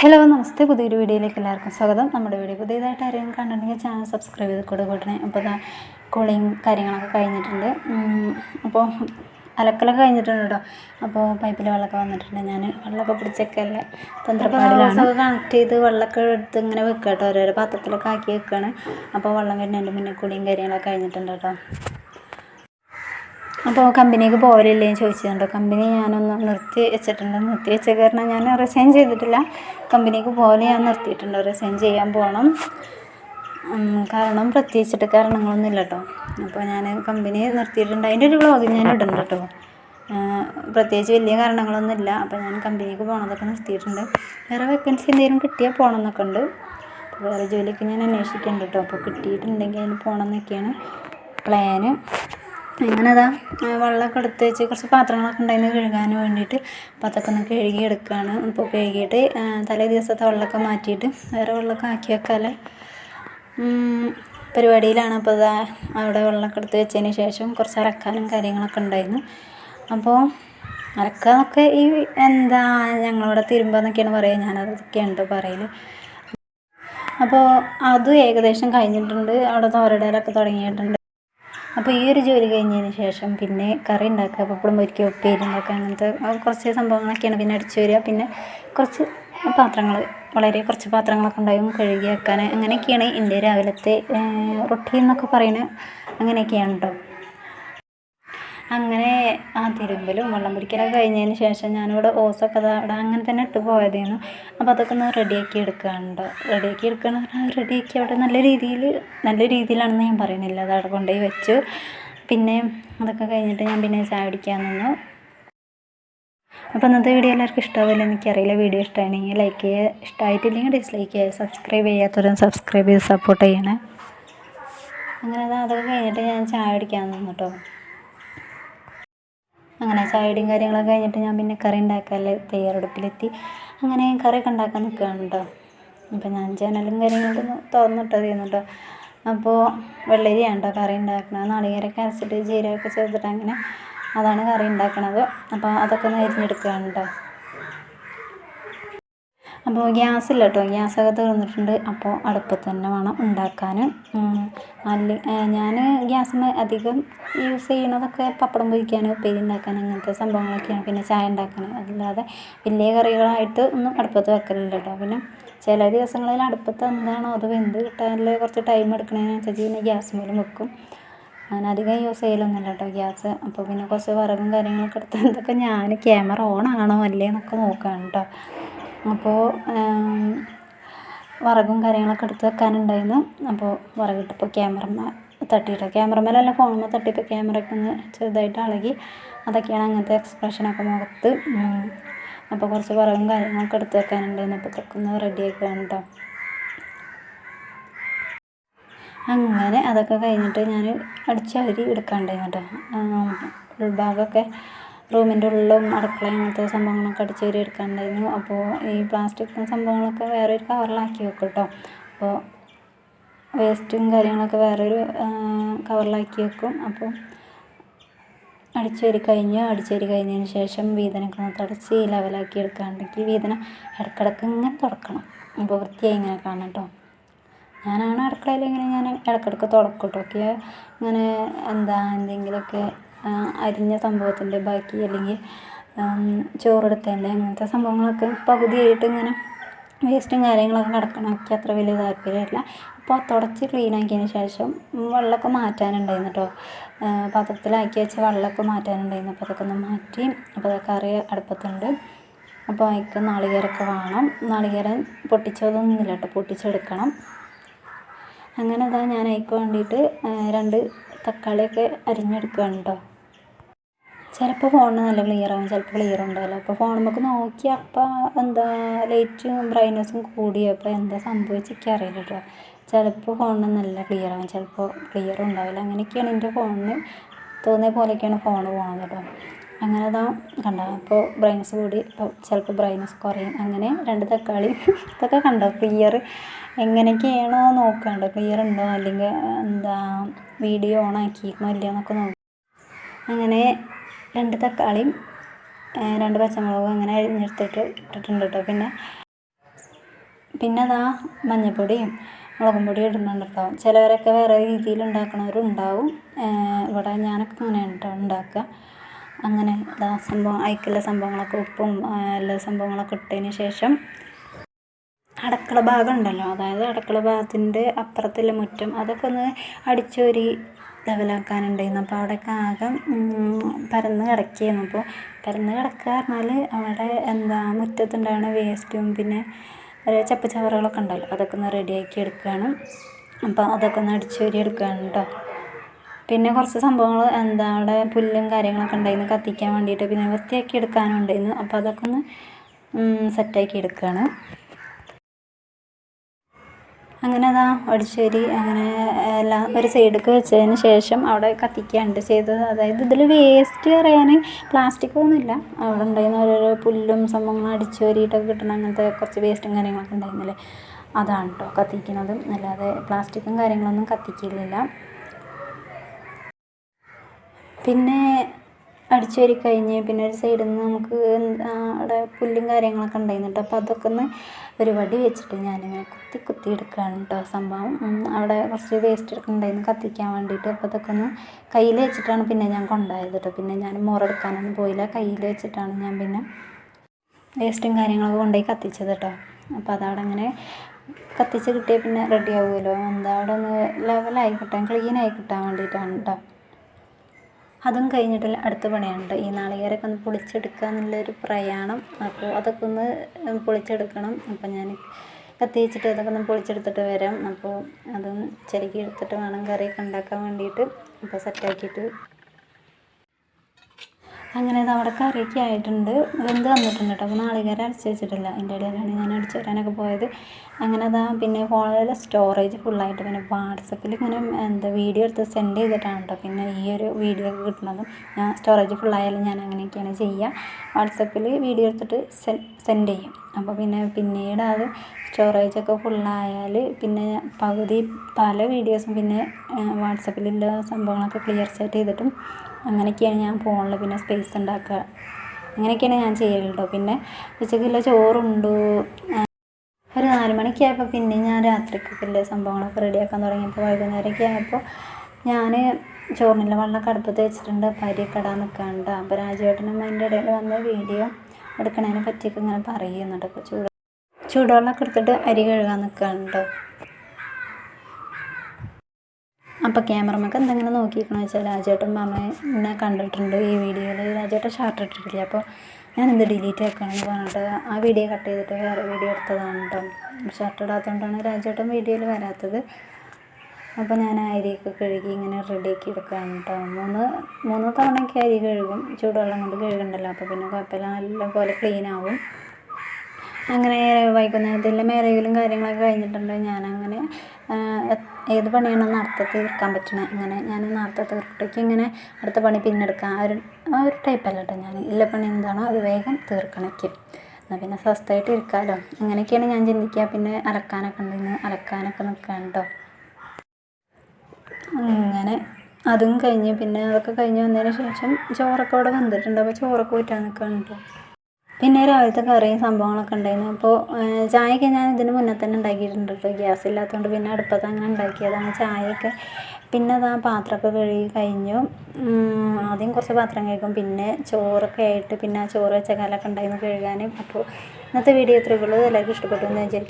Hello നമസ്തേ. പുതിയൊരു വീഡിയോയിലേക്ക് എല്ലാവർക്കും സ്വാഗതം. നമ്മുടെ വീഡിയോ പുതിയതായിട്ട് ആരെങ്കിലും കണ്ടിട്ടുണ്ടെങ്കിൽ ചാനൽ സബ്സ്ക്രൈബ് ചെയ്ത് കൂടെ കൂട്ടണേ അപ്പോൾ കൂളിങ് കാര്യങ്ങളൊക്കെ കഴിഞ്ഞിട്ടുണ്ട്. അപ്പോൾ അലക്കലൊക്കെ കഴിഞ്ഞിട്ടുണ്ട് കേട്ടോ. അപ്പോൾ പൈപ്പിൽ വെള്ളമൊക്കെ വന്നിട്ടുണ്ട്. ഞാൻ വെള്ളമൊക്കെ പിടിച്ചൊക്കെ അല്ലേ തന്ത്രപ്പാടിലാണ് കണക്ട് ചെയ്ത് വെള്ളമൊക്കെ എടുത്ത് ഇങ്ങനെ വെക്കുക കേട്ടോ. ഓരോരോ പാത്രത്തിലൊക്കെ ആക്കി വെക്കുകയാണ് അപ്പോൾ വെള്ളം വരുന്നതിന്റെ മുന്നേ കുളിയും കാര്യങ്ങളൊക്കെ കഴിഞ്ഞിട്ടുണ്ട് കേട്ടോ. അപ്പോൾ കമ്പനിക്ക് പോകലില്ലേ എന്ന് ചോദിച്ചിട്ടുണ്ടോ. കമ്പനി ഞാനൊന്ന് നിർത്തി വെച്ചിട്ടുണ്ട്. നിർത്തി വെച്ച കാരണം ഞാൻ റിസൈൻ ചെയ്തിട്ടില്ല. കമ്പനിക്ക് പോലെ ഞാൻ നിർത്തിയിട്ടുണ്ട്. റിസൈൻ ചെയ്യാൻ പോകണം കാരണം പ്രത്യേകിച്ചിട്ട് കാരണങ്ങളൊന്നും ഇല്ല കേട്ടോ അപ്പോൾ ഞാൻ കമ്പനി നിർത്തിയിട്ടുണ്ട്. അതിന്റെ ഒരു വ്ളോഗ് ഞാൻ ഇടുന്നുണ്ട് കേട്ടോ പ്രത്യേകിച്ച് വലിയ കാരണങ്ങളൊന്നും ഇല്ല. അപ്പോൾ ഞാൻ കമ്പനിക്ക് പോകണതൊക്കെ നിർത്തിയിട്ടുണ്ട്. വേറെ വേക്കൻസി എന്തെങ്കിലും കിട്ടിയാൽ പോകണം എന്നൊക്കെ ഉണ്ട് വേറെ ജോലിയൊക്കെ ഞാൻ അന്വേഷിക്കുന്നുണ്ട് കേട്ടോ അപ്പോൾ കിട്ടിയിട്ടുണ്ടെങ്കിൽ അതിന് പോകണം എന്നൊക്കെയാണ് പ്ലാന് അങ്ങനെ അതാ വെള്ളമൊക്കെ എടുത്ത് വെച്ച് കുറച്ച് പാത്രങ്ങളൊക്കെ ഉണ്ടായിരുന്നു കഴുകാൻ വേണ്ടിയിട്ട്. അപ്പോൾ അതൊക്കെ ഒന്ന് കഴുകി എടുക്കുകയാണ് ഇപ്പോൾ കഴുകിയിട്ട് തലേ ദിവസത്തെ വെള്ളമൊക്കെ മാറ്റിയിട്ട് വേറെ വെള്ളമൊക്കെ ആക്കി വെക്കാല്ലേ. പരിപാടിയിലാണ് അപ്പോൾ അതാ അവിടെ വെള്ളമൊക്കെ എടുത്ത് വെച്ചതിന് ശേഷം കുറച്ച് അരക്കാനും കാര്യങ്ങളൊക്കെ ഉണ്ടായിരുന്നു. അപ്പോൾ അരക്കാനൊക്കെ ഈ എന്താ ഞങ്ങളിവിടെ തിരുമ്പാന്നൊക്കെയാണ് പറയുക. ഞാനതൊക്കെയാണ് കേട്ടോ പറയൽ അപ്പോൾ അത് ഏകദേശം കഴിഞ്ഞിട്ടുണ്ട്. അവിടെ തോരടയിലൊക്കെ തുടങ്ങിയിട്ടുണ്ട്. അപ്പോൾ ഈ ഒരു ജോലി കഴിഞ്ഞതിന് ശേഷം പിന്നെ കറി ഉണ്ടാക്കുക പപ്പടം പൊരിക്കുക ഉപ്പേരി ഉണ്ടാക്കുക അങ്ങനത്തെ കുറച്ച് സംഭവങ്ങളൊക്കെയാണ് പിന്നെ അടിച്ചു വരിക. പിന്നെ കുറച്ച് പാത്രങ്ങൾ വളരെ കുറച്ച് പാത്രങ്ങളൊക്കെ ഉണ്ടാവും കഴുകി വെക്കാൻ അങ്ങനെയൊക്കെയാണ് എന്റെ രാവിലത്തെ റൊട്ടീൻ എന്നൊക്കെ പറയുന്നത് അങ്ങനെയൊക്കെയാണ് കേട്ടോ അങ്ങനെ ആ തിരുമ്പലും വെള്ളം പിടിക്കലൊക്കെ കഴിഞ്ഞതിന് ശേഷം ഞാനിവിടെ ഓസൊക്കെ ദാ അവിടെ അങ്ങനെ തന്നെ ഇട്ട് പോയതായിരുന്നു അപ്പോൾ അതൊക്കെ ഒന്ന് റെഡിയാക്കി എടുക്കാനുണ്ട്. റെഡിയാക്കി പറഞ്ഞാൽ റെഡിയാക്കി അവിടെ നല്ല രീതിയിൽ നല്ല രീതിയിലാണെന്ന് ഞാൻ പറയുന്നില്ല. അത് അവിടെ കൊണ്ടുപോയി വെച്ചു. പിന്നെ അതൊക്കെ കഴിഞ്ഞിട്ട് ഞാൻ പിന്നെ ചായ കുടിക്കാൻ നിന്നു. അപ്പോൾ ഇന്നത്തെ വീഡിയോ എല്ലാവർക്കും ഇഷ്ടമാവില്ല? എനിക്കറിയില്ല. വീഡിയോ ഇഷ്ടമാണെങ്കിൽ ലൈക്ക് ചെയ്യുക. ഇഷ്ടമായിട്ടില്ലെങ്കിൽ ഡിസ്ലൈക്ക് ചെയ്യുക. സബ്സ്ക്രൈബ് ചെയ്യാത്തവരും സബ്സ്ക്രൈബ് ചെയ്ത് സപ്പോർട്ട് ചെയ്യണേ. അങ്ങനെ അതാ അതൊക്കെ കഴിഞ്ഞിട്ട് ഞാൻ ചായ കുടിക്കാൻ നിന്നു കേട്ടോ അങ്ങനെ ചായയുടെയും കാര്യങ്ങളൊക്കെ കഴിഞ്ഞിട്ട് ഞാൻ പിന്നെ കറി ഉണ്ടാക്കാനുള്ള തയ്യാറെടുപ്പിലെത്തി. അങ്ങനെ കറിയൊക്കെ ഉണ്ടാക്കാൻ നിൽക്കുകയാണ് കേട്ടോ. അപ്പോൾ ഞാൻ ജനലും കാര്യങ്ങളൊക്കെ ചെയ്യുന്നു കേട്ടോ. അപ്പോൾ വെള്ളരിയാണ് കേട്ടോ കറി ഉണ്ടാക്കുന്നത്. നാളികേരൊക്കെ അരച്ചിട്ട് ജീരകമൊക്കെ ചേർത്തിട്ട് അങ്ങനെ അതാണ് കറി ഉണ്ടാക്കണത്. അപ്പോൾ അതൊക്കെ ഒന്ന് അരിഞ്ഞെടുക്കുകയാണ് കേട്ടോ. അപ്പോൾ ഗ്യാസ് ഇല്ല കേട്ടോ ഗ്യാസൊക്കെ തീർന്നിട്ടുണ്ട് അപ്പോൾ അടുപ്പത്ത് തന്നെ വേണം ഉണ്ടാക്കാൻ. അല്ല ഞാൻ ഗ്യാസിന് അധികം യൂസ് ചെയ്യണതൊക്കെ പപ്പടം പൊരിക്കാൻ ഉപ്പേരി ഉണ്ടാക്കാൻ അങ്ങനത്തെ സംഭവങ്ങളൊക്കെയാണ് പിന്നെ ചായ ഉണ്ടാക്കാൻ അല്ലാതെ വലിയ കറികളായിട്ട് ഒന്നും അടുപ്പത്ത് വെക്കലില്ല കേട്ടോ പിന്നെ ചില ദിവസങ്ങളിൽ അടുപ്പത്ത് എന്താണോ അത് വെന്ത് കിട്ടാനില്ല കുറച്ച് ടൈം എടുക്കണതിനനുസരിച്ച് പിന്നെ ഗ്യാസ് മൂലം വെക്കും. അങ്ങനെ അധികം യൂസ് ചെയ്യലൊന്നുമില്ല കേട്ടോ ഗ്യാസ്. അപ്പോൾ പിന്നെ കുറച്ച് വിറകും കാര്യങ്ങളൊക്കെ എടുത്ത് എന്തൊക്കെ ഞാൻ ക്യാമറ ഓൺ ആണോ അല്ലേ എന്നൊക്കെ നോക്കുകയാണ് കേട്ടോ അപ്പോൾ വിറകും കാര്യങ്ങളൊക്കെ എടുത്ത് വെക്കാനുണ്ടായിരുന്നു അപ്പോൾ വിറകിട്ടപ്പോൾ ക്യാമറമ്മേ തട്ടിയിട്ടോ ക്യാമറമേലല്ല ഫോണുമ്മ തട്ടിയപ്പോൾ ക്യാമറയൊക്കെ ഒന്ന് ചെറുതായിട്ട് ഇളകി അതൊക്കെയാണ് അങ്ങനത്തെ എക്സ്പ്രഷനൊക്കെ മുഖത്ത്. അപ്പോൾ കുറച്ച് വിറകും കാര്യങ്ങളൊക്കെ എടുത്ത് വെക്കാനുണ്ടായിരുന്നു അപ്പോൾ ഇതൊക്കെ ഒന്ന് റെഡിയാക്കുകയാണ് കേട്ടോ അങ്ങനെ അതൊക്കെ കഴിഞ്ഞിട്ട് ഞാൻ അടിച്ചവരി എടുക്കാണ്ടായിരുന്നു കേട്ടോ ഉൾഭാഗമൊക്കെ റൂമിന്റെ ഉള്ളിലും അടുക്കളയും അങ്ങനത്തെ സംഭവങ്ങളൊക്കെ അടിച്ചവരി എടുക്കാനുണ്ടായിരുന്നു അപ്പോൾ ഈ പ്ലാസ്റ്റിക് സംഭവങ്ങളൊക്കെ വേറൊരു കവറിലാക്കി വെക്കും കേട്ടോ അപ്പോൾ വേസ്റ്റും കാര്യങ്ങളൊക്കെ വേറൊരു കവറിലാക്കി വെക്കും. അപ്പോൾ അടിച്ചേരി കഴിഞ്ഞ്. കയറി കഴിഞ്ഞതിന് ശേഷം വീതനൊക്കെ ഒന്ന് തുടച്ച് ലെവലാക്കി എടുക്കാണ്ടെങ്കിൽ വീതന ഇടക്കിടക്ക് ഇങ്ങനെ തുടക്കണം. അപ്പോൾ വൃത്തിയായി ഇങ്ങനെ കാണണം കേട്ടോ ഞാനാണ് അടുക്കളയിൽ ഇങ്ങനെ ഞാൻ ഇടക്കിടക്ക് തുടക്കും കേട്ടോ ഒക്കെ ഇങ്ങനെ എന്താ എന്തെങ്കിലുമൊക്കെ അരിഞ്ഞ സംഭവത്തിന്റെ ബാക്കി അല്ലെങ്കിൽ ചോറെടുത്തതിന്റെ അങ്ങനത്തെ സംഭവങ്ങളൊക്കെ പകുതിയായിട്ട് ഇങ്ങനെ വേസ്റ്റും കാര്യങ്ങളൊക്കെ കിടക്കണം അത്ര വലിയ താല്പര്യമില്ല അപ്പോൾ തുടച്ച് ക്ലീനാക്കിയതിന് ശേഷം വെള്ളമൊക്കെ മാറ്റാനുണ്ടായിരുന്നു കേട്ടോ പാത്രത്തിലാക്കി വെച്ച വെള്ളമൊക്കെ മാറ്റാനുണ്ടായിരുന്നു. അപ്പോൾ അതൊക്കെ ഒന്ന് മാറ്റി അപ്പോൾ കറി അടുപ്പത്തുണ്ട്. അപ്പോൾ അതിക്ക് നാളികേരമൊക്കെ വേണം. നാളികേരം പൊട്ടിച്ചതൊന്നുമില്ല കേട്ടോ പൊട്ടിച്ചെടുക്കണം. അങ്ങനെ അതാ ഞാൻ അതിക്ക് വേണ്ടിയിട്ട് രണ്ട് തക്കാളിയൊക്കെ അരിഞ്ഞെടുക്കുകയാണ് കേട്ടോ ചിലപ്പോൾ ഫോണിന് നല്ല ക്ലിയർ ആവും ചിലപ്പോൾ ക്ലിയർ ഉണ്ടാവില്ല. അപ്പോൾ ഫോൺ നമുക്ക് നോക്കി അപ്പോൾ എന്താ ലൈറ്റ് ബ്രൈറ്റ്നസ്സും കൂടി. അപ്പോൾ എന്താ സംഭവിച്ചൊക്കെ അറിയില്ല കേട്ടോ ചിലപ്പോൾ ഫോണിന് നല്ല ക്ലിയർ ആവും ചിലപ്പോൾ ക്ലിയർ ഉണ്ടാവില്ല. അങ്ങനെയൊക്കെയാണ് എന്റെ ഫോണിന് തോന്നിയ പോലെയൊക്കെയാണ് ഫോൺ പോകുന്നത് കേട്ടോ അങ്ങനെ അതാ കണ്ടോ അപ്പോൾ ബ്രൈറ്റ്നസ് കൂടി ഇപ്പോൾ ചിലപ്പോൾ ബ്രൈറ്റ്നസ് കുറയും. അങ്ങനെ രണ്ട് തക്കാളി ഇതൊക്കെ കണ്ടോ? ക്ലിയർ എങ്ങനെയൊക്കെയാണോ നോക്കണ്ട. ക്ലിയർ ഉണ്ടോ? അല്ലെങ്കിൽ എന്താ വീഡിയോ ഓൺ ആക്കിയിരിക്കണോ ഇല്ലയോ എന്നൊക്കെ നോക്കും. അങ്ങനെ രണ്ട് തക്കാളിയും രണ്ട് പച്ചമുളകും അങ്ങനെ അരിഞ്ഞെടുത്തിട്ട് ഇട്ടിട്ടുണ്ട് കേട്ടോ. പിന്നെ പിന്നെ അതാ മഞ്ഞൾപ്പൊടിയും മുളകും പൊടി ഇടുന്നുണ്ട് കേട്ടോ. ചിലവരൊക്കെ വേറെ രീതിയിൽ ഉണ്ടാക്കണവരും ഉണ്ടാവും ഇവിടെ ഞാനൊക്കെ അങ്ങനെയാണ് കേട്ടോ ഉണ്ടാക്കുക. അങ്ങനെ ഇതാ സംഭവം അയക്കുള്ള സംഭവങ്ങളൊക്കെ ഉപ്പും എല്ലാ സംഭവങ്ങളൊക്കെ ഇട്ടതിന് ശേഷം അടുക്കള ഭാഗം ഉണ്ടല്ലോ. അതായത് അടുക്കള ഭാഗത്തിന്റെ അപ്പുറത്തുള്ള മുറ്റം അതൊക്കെ ഒന്ന് അടിച്ചൊരി ലെവലാക്കാനുണ്ടായിരുന്നു. അപ്പോൾ അവിടെയൊക്കെ ആകെ പരന്ന് കിടക്കുകയായിരുന്നു. അപ്പോൾ പരന്ന് കിടക്കുക പറഞ്ഞാൽ അവിടെ എന്താ മുറ്റത്തുണ്ടാകുന്ന വേസ്റ്റും പിന്നെ ചപ്പ് ചവറുകളൊക്കെ ഉണ്ടല്ലോ. അതൊക്കെ ഒന്ന് റെഡിയാക്കി എടുക്കുകയാണ്. അപ്പോൾ അതൊക്കെ ഒന്ന് അടിച്ചൊരി എടുക്കുകയാണ് കേട്ടോ. പിന്നെ കുറച്ച് സംഭവങ്ങൾ എന്താ അവിടെ പുല്ലും കാര്യങ്ങളൊക്കെ ഉണ്ടായിരുന്നു. കത്തിക്കാൻ വേണ്ടിയിട്ട് പിന്നെ വൃത്തിയാക്കി എടുക്കാനും ഉണ്ടായിരുന്നു അപ്പോൾ അതൊക്കെ ഒന്ന് സെറ്റാക്കി എടുക്കുകയാണ്. അങ്ങനെ അതാ അടിച്ചേരി അങ്ങനെ എല്ലാം ഒരു സൈഡിലേക്ക് വെച്ചതിന് ശേഷം അവിടെ കത്തിക്കാണ്ട് ചെയ്തത്. അതായത് ഇതിൽ വേസ്റ്റ് പറയാൻ പ്ലാസ്റ്റിക് ഒന്നുമില്ല. അവിടെ ഉണ്ടായിരുന്ന ഓരോരോ പുല്ലും സംഭവങ്ങളും അടിച്ചുവാരിയിട്ടൊക്കെ കിട്ടുന്ന അങ്ങനത്തെ കുറച്ച് വേസ്റ്റും കാര്യങ്ങളൊക്കെ ഉണ്ടായിരുന്നില്ലേ? അതാണ് കേട്ടോ കത്തിക്കുന്നതും. അല്ലാതെ പ്ലാസ്റ്റിക്കും കാര്യങ്ങളൊന്നും കത്തിക്കില്ല പിന്നെ അടിച്ചുവാരി കഴിഞ്ഞ് പിന്നെ ഒരു സൈഡിൽ നിന്ന് നമുക്ക് അവിടെ പുല്ലും കാര്യങ്ങളൊക്കെ ഉണ്ടായിരുന്നു അപ്പോൾ അതൊക്കെ ഒന്ന് ഒരു വടി വെച്ചിട്ട് ഞാനിങ്ങനെ കുത്തി കുത്തി എടുക്കുകയാണ് കേട്ടോ സംഭവം. അവിടെ കുറച്ച് വേസ്റ്റ് എടുക്കുന്നുണ്ടായിരുന്നു കത്തിക്കാൻ വേണ്ടിയിട്ട്. അപ്പോൾ അതൊക്കെ ഒന്ന് കയ്യിൽ വെച്ചിട്ടാണ് പിന്നെ ഞാൻ കൊണ്ടുപോയത് കേട്ടോ പിന്നെ ഞാൻ മുറെടുക്കാനൊന്നും പോയില്ല. കയ്യിൽ വെച്ചിട്ടാണ് ഞാൻ പിന്നെ വേസ്റ്റും കാര്യങ്ങളൊക്കെ കൊണ്ടുപോയി കത്തിച്ചത് കേട്ടോ അപ്പോൾ അതവിടെ അങ്ങനെ കത്തിച്ച് കിട്ടിയാൽ പിന്നെ റെഡി ആവുമല്ലോ. എന്താ അവിടെ ഒന്ന് ലെവലായി കിട്ടാൻ ക്ലീൻ കിട്ടാൻ വേണ്ടിയിട്ടാണ് കേട്ടോ അതും കഴിഞ്ഞിട്ടുള്ള അടുത്ത പണിയാണ് ഈ നാളികേരമൊക്കെ ഒന്ന് പൊളിച്ചെടുക്കുക എന്നുള്ളൊരു പ്രയാണം. അപ്പോൾ അതൊക്കെ ഒന്ന് പൊളിച്ചെടുക്കണം. അപ്പോൾ ഞാൻ കത്തിച്ചിട്ട് അതൊക്കെ ഒന്ന് പൊളിച്ചെടുത്തിട്ട് വരാം. അപ്പോൾ അതും ചിരകി എടുത്തിട്ട് വേണം കറിയൊക്കെ ഉണ്ടാക്കാൻ വേണ്ടിയിട്ട്. അപ്പോൾ സെറ്റാക്കിയിട്ട് അങ്ങനെ അത് അവിടെ കറിയൊക്കെ ആയിട്ടുണ്ട്. വെന്ത് വന്നിട്ടുണ്ട് കേട്ടോ അപ്പോൾ നാളികേരം അരച്ച് വെച്ചിട്ടില്ല. അതിന്റെ ഇടയിലാണ് ഞാൻ അടിച്ചു വരാനൊക്കെ പോയത്. അങ്ങനെ അതാ പിന്നെ ഫോണിലെ സ്റ്റോറേജ് ഫുള്ളായിട്ട് പിന്നെ വാട്സപ്പിൽ ഇങ്ങനെ എന്താ വീഡിയോ എടുത്ത് സെൻഡ് ചെയ്തിട്ടാണ് കേട്ടോ പിന്നെ ഈ ഒരു വീഡിയോ ഒക്കെ കിട്ടുന്നത് ഞാൻ സ്റ്റോറേജ് ഫുള്ളായാലും ഞാൻ അങ്ങനെയൊക്കെയാണ് ചെയ്യുക വാട്സപ്പിൽ വീഡിയോ എടുത്തിട്ട് സെൻഡ് ചെയ്യും. അപ്പോൾ പിന്നെ പിന്നീട് അത് സ്റ്റോറേജൊക്കെ ഫുള്ളായാൽ പിന്നെ പകുതി പല വീഡിയോസും പിന്നെ വാട്സപ്പിലുള്ള സംഭവങ്ങളൊക്കെ ക്ലിയർ സെറ്റ് ചെയ്തിട്ടും അങ്ങനെയൊക്കെയാണ് ഞാൻ ഫോണിൽ പിന്നെ സ്പേസ് ഉണ്ടാക്കുക. അങ്ങനെയൊക്കെയാണ് ഞാൻ ചെയ്യൽ കേട്ടോ പിന്നെ ഉച്ചക്കുള്ള ചോറുണ്ടു? ഒരു നാല് മണിക്കായപ്പോൾ പിന്നെ ഞാൻ രാത്രിക്കുള്ള സംഭവങ്ങളൊക്കെ റെഡിയാക്കാൻ തുടങ്ങിയപ്പോൾ വൈകുന്നേരമൊക്കെ ആയപ്പോൾ ഞാൻ ചോറിനുള്ള വെള്ളമൊക്കെ അടുപ്പത്ത് വെച്ചിട്ടുണ്ട്. അപ്പോൾ അരിയൊക്കെ ഇടാൻ നിൽക്കാനുണ്ട് അപ്പോൾ രാജുവേട്ടനും അതിന്റെ ഇടയിൽ വന്ന വീഡിയോ എടുക്കണതിനെ പറ്റിയൊക്കെ ഇങ്ങനെ പറയുന്നുണ്ട്. അപ്പോൾ ചൂട് ചൂടുവെള്ളമൊക്കെ എടുത്തിട്ട് അരി കഴുകാൻ നിൽക്കാനുണ്ട് അപ്പോൾ ക്യാമറമാർക്ക് എന്തെങ്കിലും നോക്കിയിരിക്കണമെന്ന് വെച്ചാൽ രാജേട്ടൻ എന്നെ കണ്ടിട്ടുണ്ട് ഈ വീഡിയോയിൽ രാജേട്ടൻ ഷർട്ട് ഇട്ടിട്ടില്ല. അപ്പോൾ ഞാനെന്ത് ഡിലീറ്റ് ആക്കുകയാണെന്ന് പറഞ്ഞിട്ട് ആ വീഡിയോ കട്ട് ചെയ്തിട്ട് വേറെ വീഡിയോ എടുത്തതാണ് കേട്ടോ ഷർട്ട് ഇടാത്തതുകൊണ്ടാണ് രാജേട്ടൻ വീഡിയോയിൽ വരാത്തത്. അപ്പോൾ ഞാൻ അരിയൊക്കെ കഴുകി ഇങ്ങനെ റെഡിയാക്കി എടുക്കുകയാണ് കേട്ടോ മൂന്ന് മൂന്ന് തവണയൊക്കെ അരി കഴുകും. ചൂടുവെള്ളം കൊണ്ട് കഴുകണ്ടല്ലോ. അപ്പോൾ പിന്നെ കുഴപ്പമില്ല. നല്ല പോലെ ക്ലീൻ ആവും. അങ്ങനെ വൈകുന്നേരത്തിൽ മേരയിലും കാര്യങ്ങളൊക്കെ കഴിഞ്ഞിട്ടുണ്ട്. ഞാനങ്ങനെ ഏത് പണിയാണോ നേരത്തെ തീർക്കാൻ പറ്റണത് അങ്ങനെ ഞാൻ നേരത്തെ തീർക്കട്ടേക്ക് ഇങ്ങനെ അടുത്ത പണി പിന്നെ എടുക്കാം ആ ഒരു ആ ഒരു ടൈപ്പല്ല കേട്ടോ ഞാൻ ഇല്ല പണി എന്താണോ അത് വേഗം തീർക്കണയ്ക്ക് എന്നാൽ പിന്നെ സ്വസ്ഥമായിട്ട് ഇരിക്കാമല്ലോ അങ്ങനെയൊക്കെയാണ് ഞാൻ ചിന്തിക്കുക പിന്നെ അലക്കാനൊക്കെ ഉണ്ടെങ്കിൽ അലക്കാനൊക്കെ നിൽക്കാൻ കേട്ടോ അങ്ങനെ അതും കഴിഞ്ഞ് പിന്നെ അതൊക്കെ കഴിഞ്ഞ് വന്നതിന് ശേഷം ചോറൊക്കെ അവിടെ വന്നിട്ടുണ്ട്. അപ്പോൾ ചോറൊക്കെ ഊറ്റാൻ നിൽക്കുകയാണ് കേട്ടോ പിന്നെ രാവിലത്തെ കറിയും സംഭവങ്ങളൊക്കെ ഉണ്ടായിരുന്നു. അപ്പോൾ ചായയൊക്കെ ഞാൻ ഇതിന് മുന്നേ തന്നെ ഉണ്ടാക്കിയിട്ടുണ്ട് ഗ്യാസ് ഇല്ലാത്തതുകൊണ്ട് പിന്നെ അടുപ്പത്ത് അങ്ങനെ ഉണ്ടാക്കിയതാണ് ചായയൊക്കെ. പിന്നെ അത് ആ പാത്രമൊക്കെ കഴുകി കഴിഞ്ഞു. ആദ്യം കുറച്ച് പാത്രം കഴിക്കും പിന്നെ ചോറൊക്കെ ആയിട്ട് പിന്നെ ആ ചോറ് വെച്ച കാലമൊക്കെ ഉണ്ടായിരുന്നു കഴുകാൻ. അപ്പോൾ ഇന്നത്തെ വീഡിയോ ഉള്ളൂ. എല്ലാവർക്കും ഇഷ്ടപ്പെട്ടു എന്ന് വിചാരിക്കുക